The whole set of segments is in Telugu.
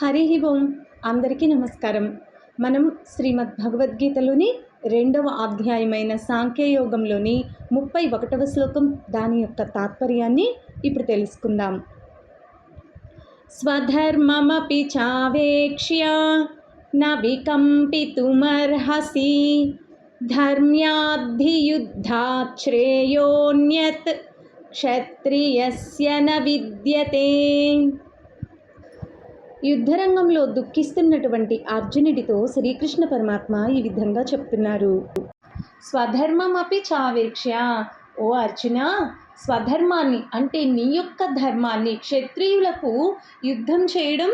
హరి ఓం. అందరికీ నమస్కారం. మనం శ్రీమద్ భగవద్గీతలోని రెండవ అధ్యాయమైన సాంఖ్యయోగంలోని ముప్పై ఒకటవ శ్లోకం దాని యొక్క తాత్పర్యాన్ని ఇప్పుడు తెలుసుకుందాం. స్వధర్మమపి చావేక్ష్య నవికంపితుమర్హసి వికంపితుమర్హసి ధర్మ్యాద్ధియుద్ధాత్ క్షత్రియస్య న విద్యతే. యుద్ధరంగంలో దుఃఖిస్తున్నటువంటి అర్జునుడితో శ్రీకృష్ణ పరమాత్మ ఈ విధంగా చెప్తున్నారు. స్వధర్మమపి చావేక్ష ఓ అర్జున స్వధర్మాన్ని అంటే నీ యొక్క ధర్మాన్ని క్షత్రియులకు యుద్ధం చేయడం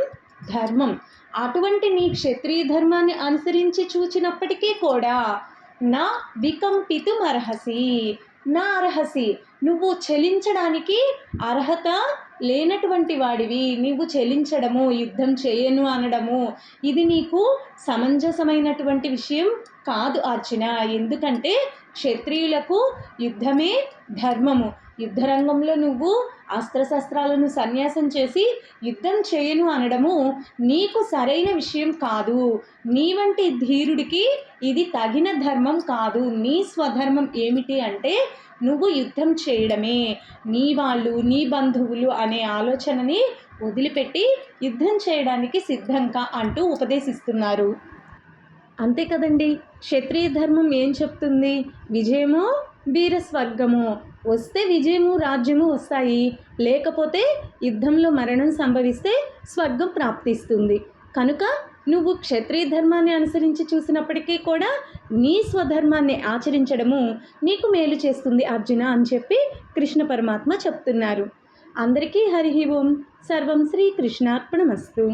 ధర్మం. అటువంటి నీ క్షత్రియ ధర్మాన్ని అనుసరించి చూచినప్పటికీ కూడా నా వికంపితు అర్హసి నా అర్హసి నువ్వు చెలించడానికి అర్హత లేనటువంటి వాడివి. నీవు చెలించడము యుద్ధం చేయను అనడము. ఇది నీకు సమంజసమైనటువంటి విషయం కాదు అర్చన. ఎందుకంటే క్షత్రియులకు యుద్ధమే ధర్మము. యుద్ధరంగంలో నువ్వు అస్త్రశస్త్రాలను సన్యాసం చేసి యుద్ధం చేయను అనడము నీకు సరైన విషయం కాదు. నీ వంటి ధీరుడికి ఇది తగిన ధర్మం కాదు. నీ స్వధర్మం ఏమిటి అంటే నువ్వు యుద్ధం చేయడమే. నీ వాళ్ళు నీ బంధువులు అనే ఆలోచనని వదిలిపెట్టి యుద్ధం చేయడానికి సిద్ధంగా అంటూ ఉపదేశిస్తున్నారు. అంతే కదండి. క్షత్రియ ధర్మం ఏం చెప్తుంది? విజయము వీర స్వర్గము వస్తే విజయము రాజ్యము వస్తాయి. లేకపోతే యుద్ధంలో మరణం సంభవిస్తే స్వర్గం ప్రాప్తిస్తుంది. కనుక నువ్వు క్షత్రియ ధర్మాన్ని అనుసరించి చూసినప్పటికీ కూడా నీ స్వధర్మాన్ని ఆచరించడము నీకు మేలు చేస్తుంది అర్జున అని చెప్పి కృష్ణ పరమాత్మ చెప్తున్నారు. అందరికీ హరి ఓం. సర్వం శ్రీకృష్ణార్పణమస్తు